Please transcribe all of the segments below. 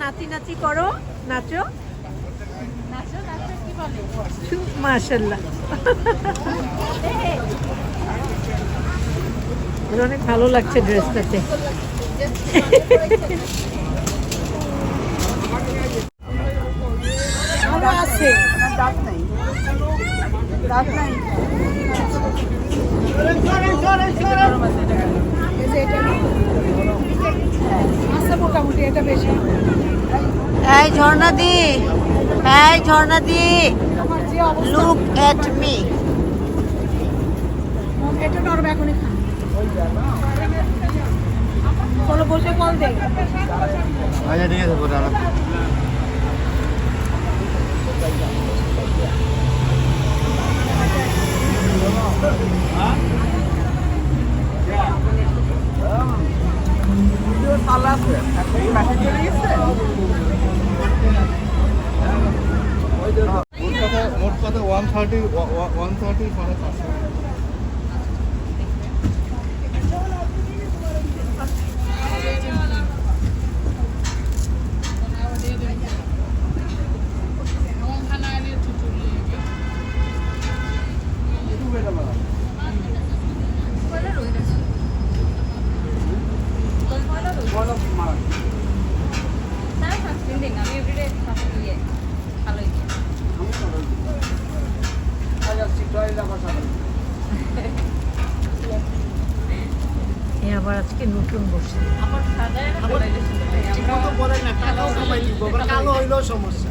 নাচি নাচি করো নাচো। নাচো নাচো মাশাল্লাহ। ওর অনেক ভালো লাগছে ড্রেসটাতে। আছে। দাঁত নাই। দাঁত নাই এই যে এটা না? আছে মোটামুটি এটা বেশি এই ঝর্ণা দি এই ঝর্ণা দি। আমার যে অবস্থা। লুক এট মি এটা নরম এখনই খান চলো বসে কল দে। আচ্ছা ঠিক আছে মোট কথা ওয়ান থার্টি ওয়ান থার্টি মানে পাঁচশো আমি এভরিডে ইয়ে ভালোই এ আবার আজকে নতুন বসে। কালো হইলেও সমস্যা।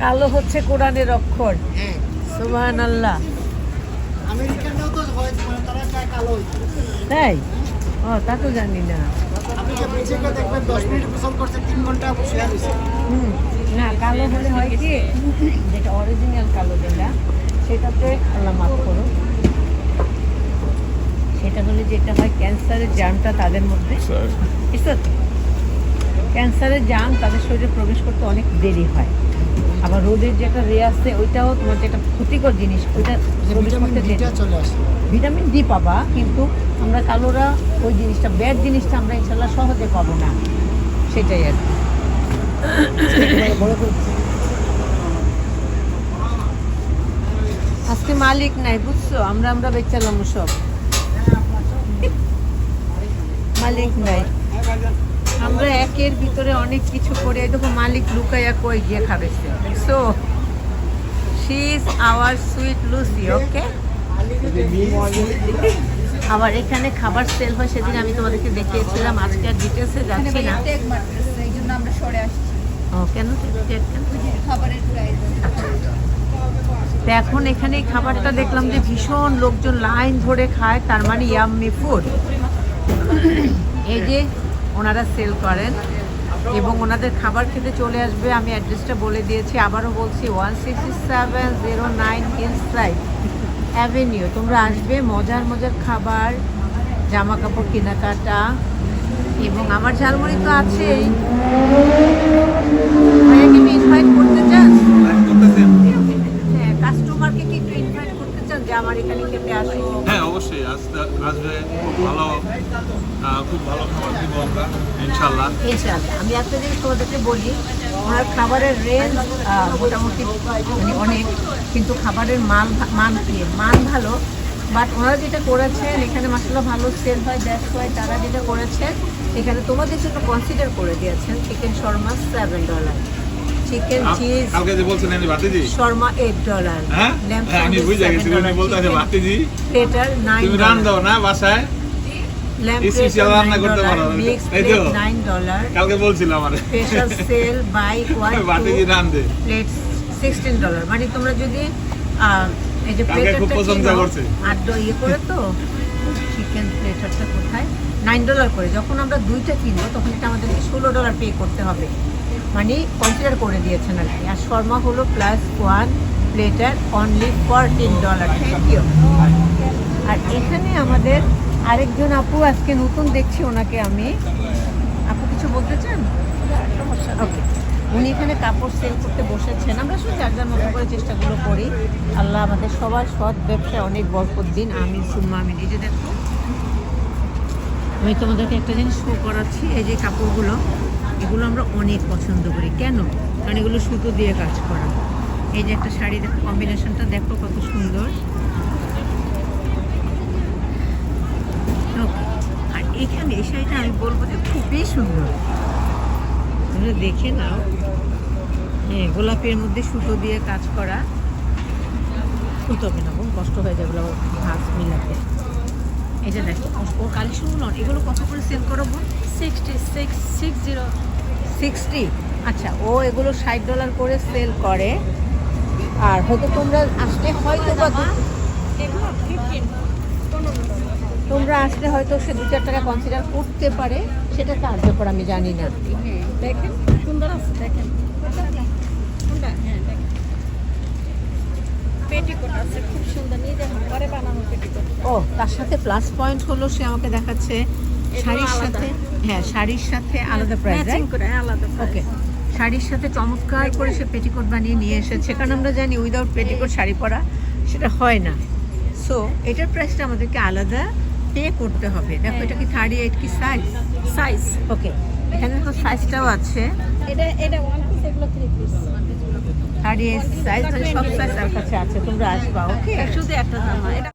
কালো হচ্ছে কোরআনের অক্ষর। হ্যাঁ। সুবহান আল্লাহ হয় মানে তাই? ও তা তো জানি না। আপনি দেখবেন দশ মিনিট করছে তিন ঘণ্টা বসে হুম। না কালো হলে হয় কি? যেটা অরিজিনাল কালো যেটা সেটাতে আল্লাহ মাফ করো সেটা হলে যেটা হয় ক্যান্সারের জার্মটা তাদের মধ্যে। ক্যান্সারের জার্ম তাদের শরীরে প্রবেশ করতে অনেক দেরি হয়। আবার রোদের যেটা রে আসছে ওইটাও তোমার যেটা ক্ষতিকর জিনিস ওইটা ভিটামিন ডি পাবা কিন্তু আমরা কালোরা ওই জিনিসটা ব্যাড জিনিসটা আমরা ইনশাল্লাহ সহজে পাবো না। সেটাই আর কি। আজকে মালিক নাই, বুঝছ? আমরা আমরা বেচালাম সব। মালিক নাই। আমরা একের ভিতরে অনেক কিছু করে দেখো মালিক লুকাইয়া কই গিয়ে খাবেছে so she is our sweet Lucy okay আবার এখানে খাবার সেল হয়, সেদিন আমি তোমাদেরকে দেখিয়েছিলাম, আজকে আর ডিটেলসে যাচ্ছি না। আমরা সরে আসছি। ও কেন? খাবারের প্রাইস এখন এখানে খাবারটা দেখলাম যে ভীষণ লোকজন লাইন ধরে খায় তার মানে ইয়াম্মি ফুড। এই যে ওনারা সেল করেন এবং ওনাদের খাবার খেতে চলে আসবে আমি অ্যাড্রেসটা বলে দিয়েছি আবারও বলছি one sixty seven zero nine inside avenue. তোমরা আসবে মজার মজার খাবার জামা কাপড় কেনাকাটা এবং আমার ঝালমুড়ি তো আছেই। ভাইয়াকে ইনভাইট করতে চান? হ্যাঁ কাস্টমারকে কি একটু ইনভাইট করতে চান যে আমার এখানে খেতে আসো হ্যাঁ অবশ্যই। আসতে আসবে ভালো খুব ভালো খাবার দিব আমরা ইনশাল্লাহ ইনশাআল্লাহ। আমি একটা জিনিস তোমাদেরকে বলি ওনার খাবারের রেঞ্জ মোটামুটি মানে অনেক কিন্তু খাবারের মান মান কি? মান ভালো বাট ওনারা যেটা করেছেন এখানে মশলা ভালো সেল হয় দ্যাটস হয় তারা যেটা করেছেন এখানে তোমাদের জন্য কনসিডার করে দিয়েছেন chicken shawarma seven dollar chicken cheese কালকে যে বলছিলেন ভাতিজি? শর্মা ডলার হ্যাঁ? আমি বুঝে গেছি উনি ভাতিজি। তুমি রান দাও না বাসায়। কালকে বলছিল আমার special sale by one plate sixteen dollar মানে তোমরা যদি এই যে প্লেটারটা করছে। আট ইয়ে করে তো চিকেন প্লেটারটা কোথায়? নাইন ডলার করে। যখন আমরা দুইটা কিনবো তখন এটা আমাদেরকে ষোলো ডলার পে করতে হবে। মানে কনসিডার করে দিয়েছেন আর কি। আর শর্মা হলো plus one platter only fourteen dollar thank you আর এখানে আমাদের আরেকজন আপু আজকে নতুন দেখছি ওনাকে আমি। আপু কিছু বলতে চান? ওকে উনি এখানে কাপড় সেল করতে বসেছেন। আমরা শুধু যার যার মতো করে চেষ্টাগুলো করি। আল্লাহ আমাদের সবার সৎ ব্যবসায় অনেক বরকত দিন। আমি সুম্মা আমি নিজে দেখো, আমি তোমাদেরকে একটা জিনিস শো করাচ্ছি। এই যে কাপড়গুলো, এগুলো আমরা অনেক পছন্দ করি। কেন? কারণ এগুলো সুতো দিয়ে কাজ করা। এই যে একটা শাড়ি, দেখো কম্বিনেশনটা দেখো কত সুন্দর. আর এখানে এই শাড়িটা আমি বলব যে খুবই সুন্দর। তোমরা দেখে নাও। হ্যাঁ গোলাপের মধ্যে সুতো দিয়ে কাজ করা। খুলতে হবে না কষ্ট হয়ে যাবে হাত মিলাতে। এই যে দেখো ও- ওর কালেকশনগুলো এগুলো কত করে সেল করো বোন sixty six six zero sixty আচ্ছা ও এগুলো ষাট ডলার করে সেল করে। আর হয়তো তোমরা আসলে হয়তো বা তোমরা আসলে হয়তো সে দু চার টাকা কনসিডার করতে পারে সেটা তার কার্যকর আমি জানি না। দেখেন সুন্দর আছে দেখেন। কোনটা? হ্যাঁ দেখেন। পেটিকোট আছে খুব সুন্দর। নিজে ঘরে বানানো পেটিকোট। ও তার সাথে প্লাস পয়েন্ট হলো সে আমাকে দেখাচ্ছে শাড়ির সাথে হ্যাঁ শাড়ির সাথে আলাদা প্রাইস হ্যাঁ, আলাদা ওকে শাড়ির সাথে চমৎকার করে সে পেটিকোট বানিয়ে নিয়ে এসেছে। কারণ আমরা জানি উইদাউট পেটিকোট শাড়ি পরা সেটা হয় না। সো এটার প্রাইসটা আমাদেরকে আলাদা পে করতে হবে। দেখো হ্যাঁ। এটা কি থার্টি এইট কি সাইজ সাইজ ওকে এখানে দেখো সাইজটাও আছে। এটা এটা ওয়ান পিস এগুলো three piece thirty eight size সব সাইজ তার কাছে আছে তোমরা আসবা ওকে শুধু একটা জামা এটা